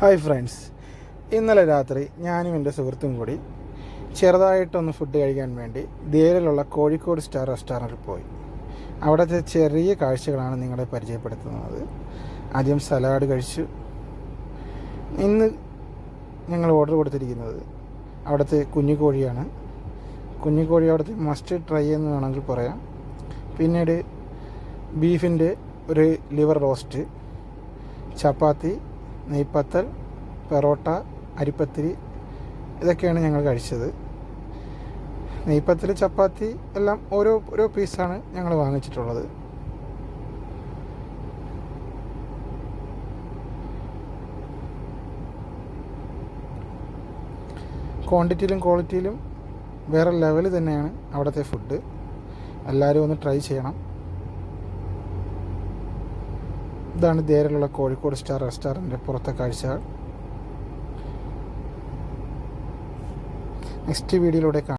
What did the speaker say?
Hi friends ഇന്നലെ രാത്രി ഞാനും എന്റെ സുഹൃത്തും കൂടി ചെറുതായിട്ടൊന്ന് ഫുഡ് കഴിക്കാൻ വേണ്ടി ധീരയിലുള്ള കോഴിക്കോട് സ്റ്റാർ റെസ്റ്റോറന്റിൽ പോയി. അവിടുത്തെ ചെറിയ കാഴ്ചകളാണ് നിങ്ങളെ പരിചയപ്പെടുത്തുന്നത്. ആദ്യം സലാഡ് കഴിച്ചു. ഇന്ന് ഞങ്ങൾ ഓർഡർ കൊടുത്തിരിക്കുന്നത് അവിടുത്തെ കുഞ്ഞിക്കോഴിയാണ് കുഞ്ഞിക്കോഴി അവിടുത്തെ മസ്റ്റ് ട്രൈ എന്ന് വേണമെങ്കിൽ പറയാം. പിന്നീട് ബീഫിന്റെ ഒരു ലിവർ റോസ്റ്റ് ചപ്പാത്തി നെയ്പ്പത്തൽ പെറോട്ട അരിപ്പത്തിരി ഇതൊക്കെയാണ് ഞങ്ങൾ കഴിച്ചത്. നെയ്പ്പത്തൽ ചപ്പാത്തി എല്ലാം ഓരോ ഓരോ പീസാണ് ഞങ്ങൾ വാങ്ങിച്ചിട്ടുള്ളത്. ക്വാണ്ടിറ്റിയിലും ക്വാളിറ്റിയിലും വേറെ ലെവൽ തന്നെയാണ് അവിടുത്തെ ഫുഡ്. എല്ലാവരും ഒന്ന് ട്രൈ ചെയ്യണം. ഇതാണ് ധേരലുള്ള കോഴിക്കോട് സ്റ്റാർ റെസ്റ്റോറന്റ് പുറത്തെ കാഴ്ചകൾ നെക്സ്റ്റ് വീഡിയോയിലൂടെ കാണാം.